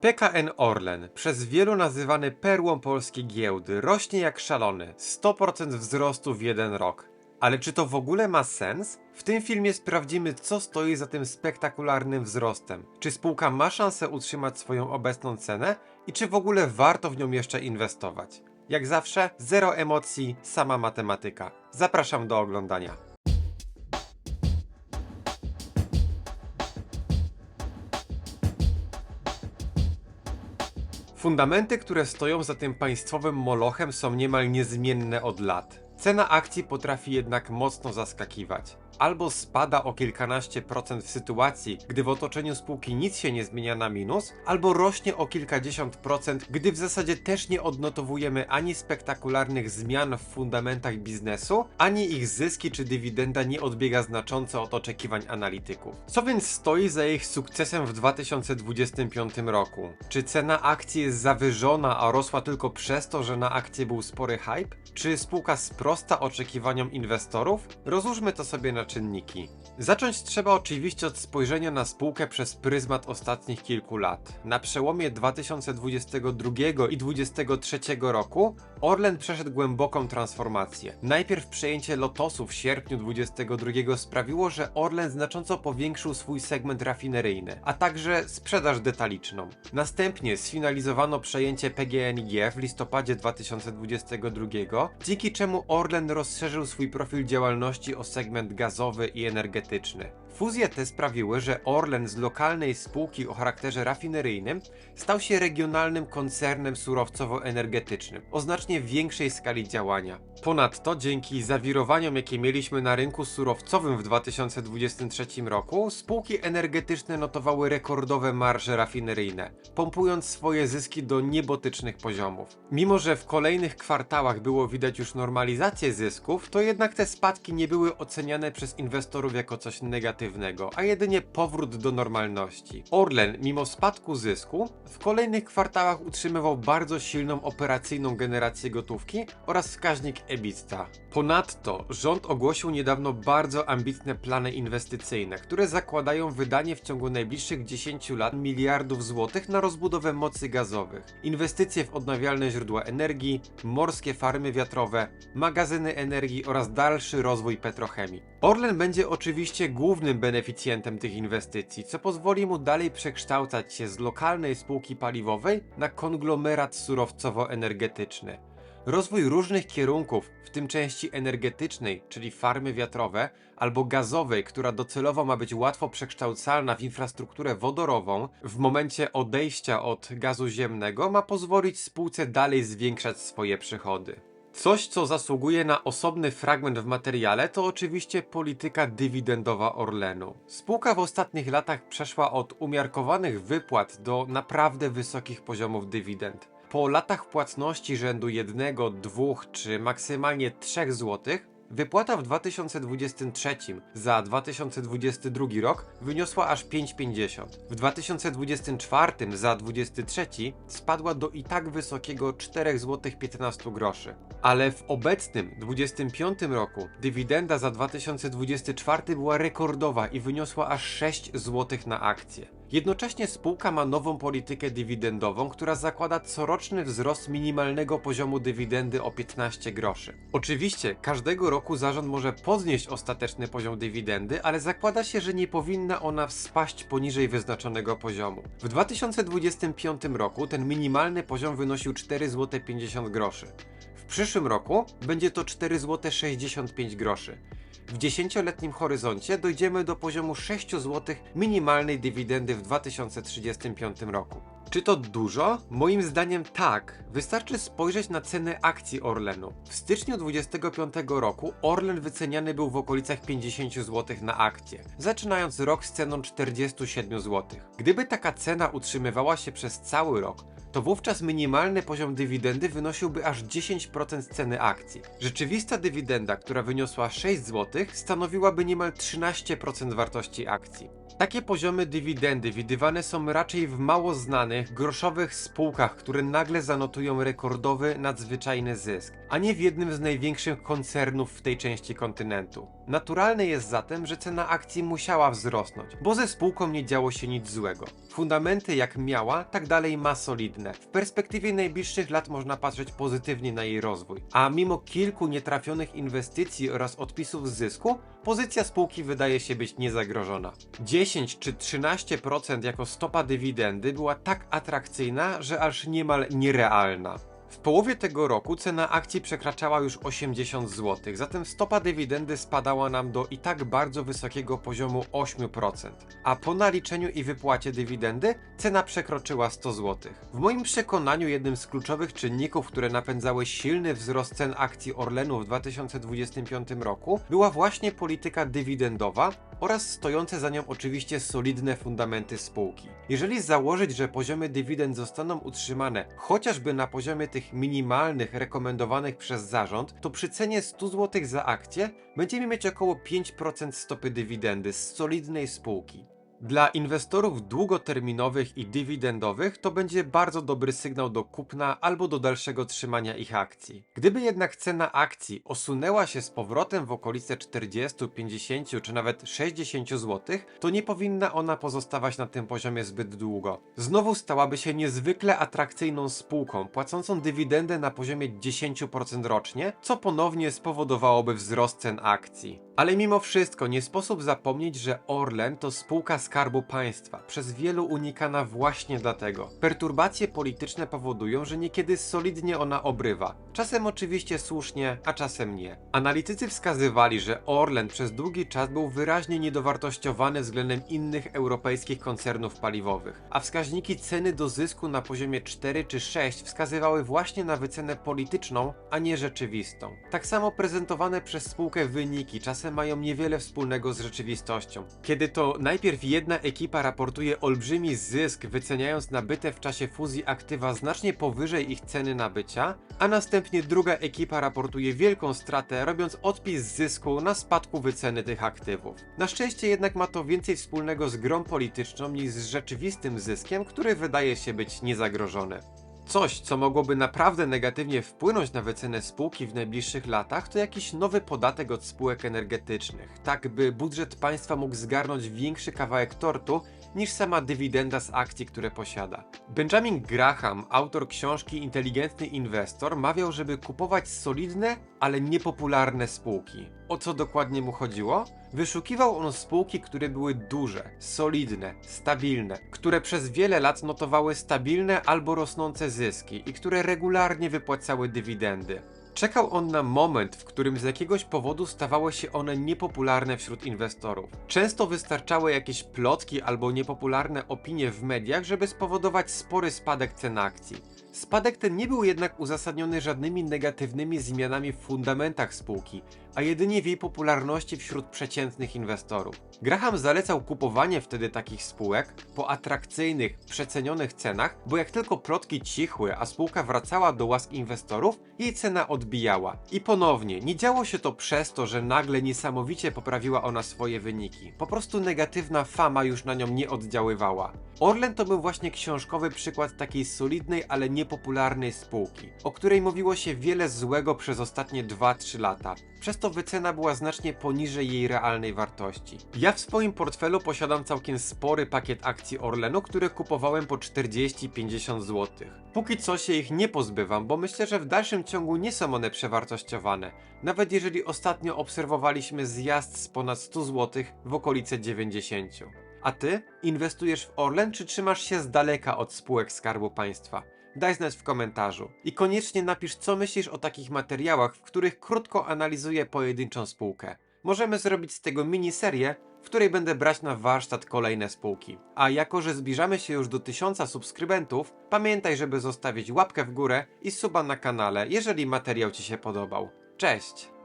PKN Orlen, przez wielu nazywany perłą polskiej giełdy, rośnie jak szalony 100% wzrostu w jeden rok. Ale czy to w ogóle ma sens? W tym filmie sprawdzimy, co stoi za tym spektakularnym wzrostem. Czy spółka ma szansę utrzymać swoją obecną cenę i czy w ogóle warto w nią jeszcze inwestować? Jak zawsze, zero emocji, sama matematyka. Zapraszam do oglądania. Fundamenty, które stoją za tym państwowym molochem są niemal niezmienne od lat. Cena akcji potrafi jednak mocno zaskakiwać. Albo spada o kilkanaście procent w sytuacji, gdy w otoczeniu spółki nic się nie zmienia na minus, albo rośnie o kilkadziesiąt procent, gdy w zasadzie też nie odnotowujemy ani spektakularnych zmian w fundamentach biznesu, ani ich zyski czy dywidenda nie odbiega znacząco od oczekiwań analityków. Co więc stoi za ich sukcesem w 2025 roku? Czy cena akcji jest zawyżona, a rosła tylko przez to, że na akcję był spory hype? Czy spółka sprosta oczekiwaniom inwestorów? Rozłóżmy to sobie na czynniki. Zacząć trzeba oczywiście od spojrzenia na spółkę przez pryzmat ostatnich kilku lat. Na przełomie 2022 i 2023 roku Orlen przeszedł głęboką transformację. Najpierw przejęcie Lotosu w sierpniu 2022 sprawiło, że Orlen znacząco powiększył swój segment rafineryjny, a także sprzedaż detaliczną. Następnie sfinalizowano przejęcie PGNiG w listopadzie 2022, dzięki czemu Orlen rozszerzył swój profil działalności o segment gazowy i energetyczny. Fuzje te sprawiły, że Orlen z lokalnej spółki o charakterze rafineryjnym stał się regionalnym koncernem surowcowo-energetycznym o znacznie większej skali działania. Ponadto, dzięki zawirowaniom, jakie mieliśmy na rynku surowcowym w 2023 roku, spółki energetyczne notowały rekordowe marże rafineryjne, pompując swoje zyski do niebotycznych poziomów. Mimo, że w kolejnych kwartałach było widać już normalizację zysków, to jednak te spadki nie były oceniane przez inwestorów jako coś negatywnego, a jedynie powrót do normalności. Orlen, mimo spadku zysku, w kolejnych kwartałach utrzymywał bardzo silną operacyjną generację gotówki oraz wskaźnik EBITDA. Ponadto rząd ogłosił niedawno bardzo ambitne plany inwestycyjne, które zakładają wydanie w ciągu najbliższych 10 lat miliardów złotych na rozbudowę mocy gazowych, inwestycje w odnawialne źródła energii, morskie farmy wiatrowe, magazyny energii oraz dalszy rozwój petrochemii. Orlen będzie oczywiście głównym beneficjentem tych inwestycji, co pozwoli mu dalej przekształcać się z lokalnej spółki paliwowej na konglomerat surowcowo-energetyczny. Rozwój różnych kierunków, w tym części energetycznej, czyli farmy wiatrowe, albo gazowej, która docelowo ma być łatwo przekształcalna w infrastrukturę wodorową, w momencie odejścia od gazu ziemnego ma pozwolić spółce dalej zwiększać swoje przychody. Coś, co zasługuje na osobny fragment w materiale, to oczywiście polityka dywidendowa Orlenu. Spółka w ostatnich latach przeszła od umiarkowanych wypłat do naprawdę wysokich poziomów dywidend. Po latach płatności rzędu 1, 2 czy maksymalnie 3 zł, wypłata w 2023 za 2022 rok wyniosła aż 5,50. W 2024 za 2023 spadła do i tak wysokiego 4 zł 15 groszy. Ale w obecnym 2025 roku dywidenda za 2024 była rekordowa i wyniosła aż 6 zł na akcję. Jednocześnie spółka ma nową politykę dywidendową, która zakłada coroczny wzrost minimalnego poziomu dywidendy o 15 groszy. Oczywiście każdego roku zarząd może podnieść ostateczny poziom dywidendy, ale zakłada się, że nie powinna ona spaść poniżej wyznaczonego poziomu. W 2025 roku ten minimalny poziom wynosił 4,50 zł. W przyszłym roku będzie to 4,65 zł. W 10-letnim horyzoncie dojdziemy do poziomu 6 zł minimalnej dywidendy w 2035 roku. Czy to dużo? Moim zdaniem tak. Wystarczy spojrzeć na ceny akcji Orlenu. W styczniu 2025 roku Orlen wyceniany był w okolicach 50 zł na akcję, zaczynając rok z ceną 47 zł. Gdyby taka cena utrzymywała się przez cały rok, to wówczas minimalny poziom dywidendy wynosiłby aż 10% ceny akcji. Rzeczywista dywidenda, która wyniosła 6 zł, stanowiłaby niemal 13% wartości akcji. Takie poziomy dywidendy widywane są raczej w mało znanych, groszowych spółkach, które nagle zanotują rekordowy, nadzwyczajny zysk, a nie w jednym z największych koncernów w tej części kontynentu. Naturalne jest zatem, że cena akcji musiała wzrosnąć, bo ze spółką nie działo się nic złego. Fundamenty jak miała, tak dalej ma solidne. W perspektywie najbliższych lat można patrzeć pozytywnie na jej rozwój. A mimo kilku nietrafionych inwestycji oraz odpisów z zysku, pozycja spółki wydaje się być niezagrożona. 10 czy 13% jako stopa dywidendy była tak atrakcyjna, że aż niemal nierealna. W połowie tego roku cena akcji przekraczała już 80 zł, zatem stopa dywidendy spadała nam do i tak bardzo wysokiego poziomu 8%, a po naliczeniu i wypłacie dywidendy cena przekroczyła 100 zł. W moim przekonaniu jednym z kluczowych czynników, które napędzały silny wzrost cen akcji Orlenu w 2025 roku była właśnie polityka dywidendowa oraz stojące za nią oczywiście solidne fundamenty spółki. Jeżeli założyć, że poziomy dywidend zostaną utrzymane chociażby na poziomie tych minimalnych rekomendowanych przez zarząd, to przy cenie 100 zł za akcję będziemy mieć około 5% stopy dywidendy z solidnej spółki. Dla inwestorów długoterminowych i dywidendowych to będzie bardzo dobry sygnał do kupna albo do dalszego trzymania ich akcji. Gdyby jednak cena akcji osunęła się z powrotem w okolice 40, 50 czy nawet 60 zł, to nie powinna ona pozostawać na tym poziomie zbyt długo. Znowu stałaby się niezwykle atrakcyjną spółką, płacącą dywidendę na poziomie 10% rocznie, co ponownie spowodowałoby wzrost cen akcji. Ale mimo wszystko nie sposób zapomnieć, że Orlen to spółka Skarbu Państwa, przez wielu unikana właśnie dlatego. Perturbacje polityczne powodują, że niekiedy solidnie ona obrywa. Czasem oczywiście słusznie, a czasem nie. Analitycy wskazywali, że Orlen przez długi czas był wyraźnie niedowartościowany względem innych europejskich koncernów paliwowych, a wskaźniki ceny do zysku na poziomie 4 czy 6 wskazywały właśnie na wycenę polityczną, a nie rzeczywistą. Tak samo prezentowane przez spółkę wyniki czasem mają niewiele wspólnego z rzeczywistością. Kiedy to najpierw jedna ekipa raportuje olbrzymi zysk, wyceniając nabyte w czasie fuzji aktywa znacznie powyżej ich ceny nabycia, a następnie druga ekipa raportuje wielką stratę, robiąc odpis zysku na spadku wyceny tych aktywów. Na szczęście jednak ma to więcej wspólnego z grą polityczną niż z rzeczywistym zyskiem, który wydaje się być niezagrożony. Coś, co mogłoby naprawdę negatywnie wpłynąć na wycenę spółki w najbliższych latach, to jakiś nowy podatek od spółek energetycznych, tak by budżet państwa mógł zgarnąć większy kawałek tortu niż sama dywidenda z akcji, które posiada. Benjamin Graham, autor książki Inteligentny Inwestor, mawiał, żeby kupować solidne, ale niepopularne spółki. O co dokładnie mu chodziło? Wyszukiwał on spółki, które były duże, solidne, stabilne, które przez wiele lat notowały stabilne albo rosnące zyski i które regularnie wypłacały dywidendy. Czekał on na moment, w którym z jakiegoś powodu stawały się one niepopularne wśród inwestorów. Często wystarczały jakieś plotki albo niepopularne opinie w mediach, żeby spowodować spory spadek cen akcji. Spadek ten nie był jednak uzasadniony żadnymi negatywnymi zmianami w fundamentach spółki, a jedynie w jej popularności wśród przeciętnych inwestorów. Graham zalecał kupowanie wtedy takich spółek po atrakcyjnych, przecenionych cenach, bo jak tylko plotki cichły, a spółka wracała do łask inwestorów, jej cena odbijała. I ponownie, nie działo się to przez to, że nagle niesamowicie poprawiła ona swoje wyniki. Po prostu negatywna fama już na nią nie oddziaływała. Orlen to był właśnie książkowy przykład takiej solidnej, ale niepopularnej spółki, o której mówiło się wiele złego przez ostatnie 2-3 lata. Przez to wycena była znacznie poniżej jej realnej wartości. Ja w swoim portfelu posiadam całkiem spory pakiet akcji Orlenu, które kupowałem po 40-50 zł. Póki co się ich nie pozbywam, bo myślę, że w dalszym ciągu nie są one przewartościowane, nawet jeżeli ostatnio obserwowaliśmy zjazd z ponad 100 zł w okolice 90. A ty? Inwestujesz w Orlen, czy trzymasz się z daleka od spółek Skarbu Państwa? Daj znać w komentarzu. I koniecznie napisz, co myślisz o takich materiałach, w których krótko analizuję pojedynczą spółkę. Możemy zrobić z tego miniserię, w której będę brać na warsztat kolejne spółki. A jako, że zbliżamy się już do 1000 subskrybentów, pamiętaj, żeby zostawić łapkę w górę i suba na kanale, jeżeli materiał Ci się podobał. Cześć!